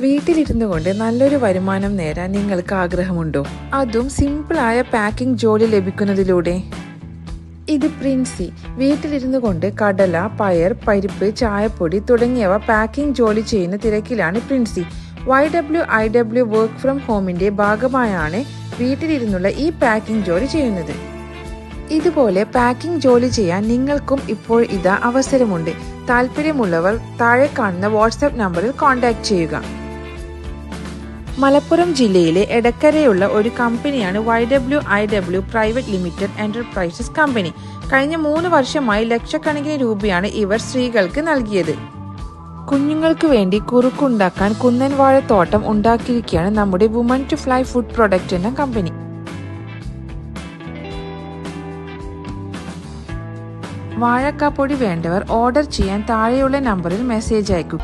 വീട്ടിലിരുന്നു കൊണ്ട് നല്ലൊരു വരുമാനം നേരാൻ നിങ്ങൾക്ക് ആഗ്രഹമുണ്ടോ? അതും സിമ്പിളായ പാക്കിംഗ് ജോലി ലഭിക്കുന്നതിലൂടെ. ഇത് പ്രിൻസി വീട്ടിലിരുന്നു കൊണ്ട് കടല പയർ പരിപ്പ് ചായപ്പൊടി തുടങ്ങിയവ പാക്കിംഗ് ജോലി ചെയ്യുന്ന തിരക്കിലാണ് Princy. Y W I W work from ഹോമിന്റെ ഭാഗമായാണ് വീട്ടിലിരുന്നുള്ള ഈ പാക്കിംഗ് ജോലി ചെയ്യുന്നത്. ഇതുപോലെ പാക്കിംഗ് ജോലി ചെയ്യാൻ നിങ്ങൾക്കും ഇപ്പോൾ ഇതാ അവസരമുണ്ട്. താല്പര്യമുള്ളവർ താഴെ കാണുന്ന വാട്സാപ്പ് നമ്പറിൽ കോൺടാക്ട് ചെയ്യുക. മലപ്പുറം ജില്ലയിലെ എടക്കരയുള്ള ഒരു കമ്പനിയാണ് Y W I W private limited enterprises company കഴിഞ്ഞ മൂന്ന് വർഷമായി ലക്ഷക്കണക്കിന് രൂപയാണ് ഇവർ സ്ത്രീകൾക്ക് നൽകിയത്. കുഞ്ഞുങ്ങൾക്ക് വേണ്ടി കുറുക്കുണ്ടാക്കാൻ കുന്നൻ വാഴത്തോട്ടം ഉണ്ടാക്കിയിരിക്കുകയാണ് നമ്മുടെ woman to fly food product എന്ന കമ്പനി. വാഴക്കാപ്പൊടി വേണ്ടവർ ഓർഡർ ചെയ്യാൻ താഴെയുള്ള നമ്പറിൽ മെസ്സേജ് അയക്കും.